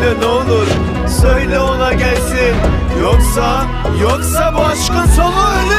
söyle ne olur. Söyle ona gelsin. Yoksa Yoksa bu aşkın sonu ölümle